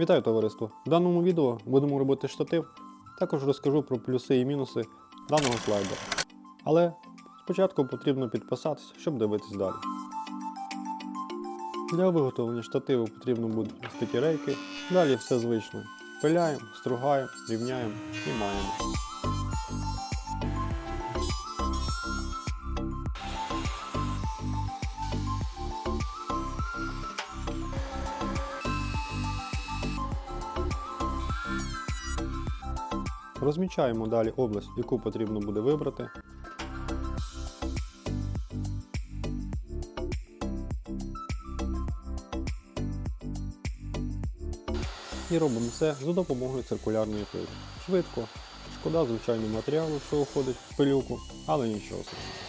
Вітаю товариство! В даному відео будемо робити штатив. Також розкажу про плюси і мінуси даного слайдера. Але спочатку потрібно підписатись, щоб дивитись далі. Для виготовлення штативу потрібно будуть ось рейки. Далі все звично. Пиляємо, стругаємо, рівняємо і маємо. Розмічаємо далі область, яку потрібно буде вибрати. І робимо це за допомогою циркулярної пили. Швидко. Шкода, звичайно, матеріалу, що уходить в пилюку, але нічого страшного.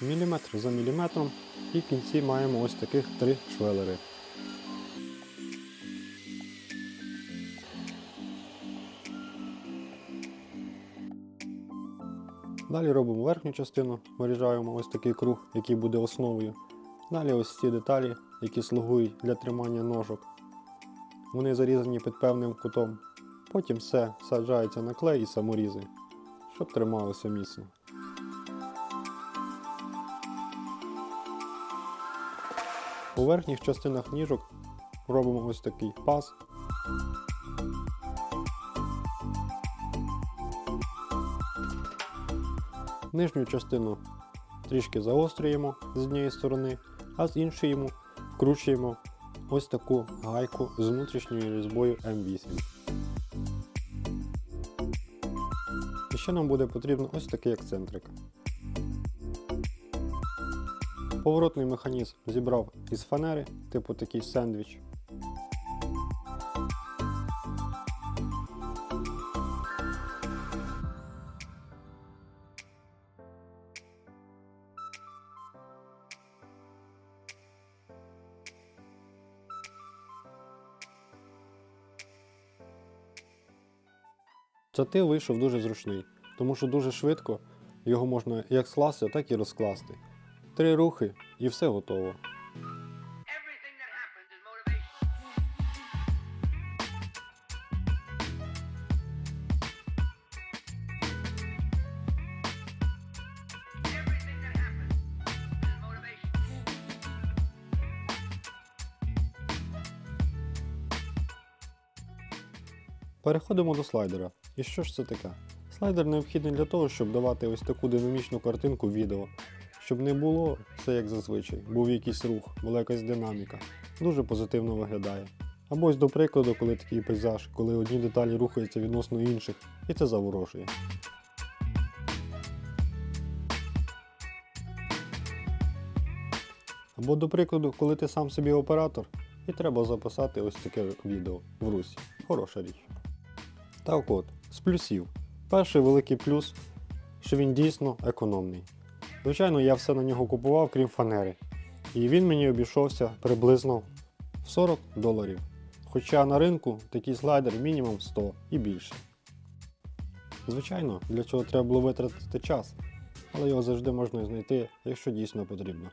Міліметр за міліметром і кінці маємо ось таких три швелери. Далі робимо верхню частину, виріжаємо ось такий круг, який буде основою. Далі ось ці деталі, які слугують для тримання ножок. Вони зарізані під певним кутом. Потім все саджається на клей і саморізи, щоб трималося міцно. У верхніх частинах ніжок робимо ось такий паз. Нижню частину трішки заострюємо з однієї сторони, а з іншої вкручуємо ось таку гайку з внутрішньою різьбою М8. І ще нам буде потрібен ось такий ексцентрик. Поворотний механізм зібрав із фанери, типу такий сендвіч. Штатив вийшов дуже зручний, тому що дуже швидко його можна як скласти, так і розкласти. Три рухи і все готово. Переходимо до слайдера. І що ж це таке? Слайдер необхідний для того, щоб давати ось таку динамічну картинку відео, щоб не було все як зазвичай, був якийсь рух, була якась динаміка. Дуже позитивно виглядає. Або ось до прикладу, коли такий пейзаж, коли одні деталі рухаються відносно інших, і це заворожує. Або до прикладу, коли ти сам собі оператор, і треба записати ось таке відео в русі. Хороша річ. Так от, з плюсів. Перший великий плюс, що він дійсно економний. Звичайно, я все на нього купував, крім фанери. І він мені обійшовся приблизно в 40 доларів. Хоча на ринку такий слайдер мінімум 100 і більше. Звичайно, для цього треба було витратити час, але його завжди можна знайти, якщо дійсно потрібно.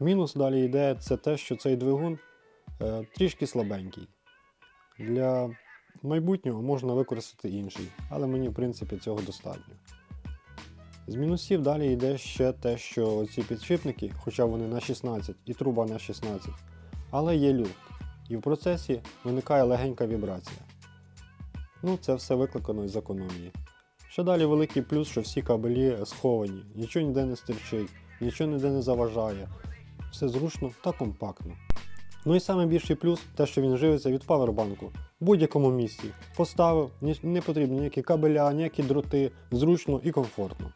Мінус далі йде це те, що цей двигун е, трішки слабенький. Для майбутнього можна використати інший, але мені в принципі цього достатньо. З мінусів далі йде ще те, що ці підшипники, хоча вони на 16 і труба на 16, але є люфт, і в процесі виникає легенька вібрація. Ну, це все викликано із економії. Ще далі великий плюс, що всі кабелі сховані, нічого ніде не стирчить, нічого ніде не заважає. Все зручно та компактно. Ну і найбільший плюс те, що він живиться від павербанку в будь-якому місці. Поставив, не потрібні ніякі кабеля, ніякі дроти, зручно і комфортно.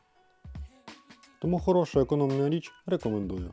Тому хорошу економну річ рекомендую.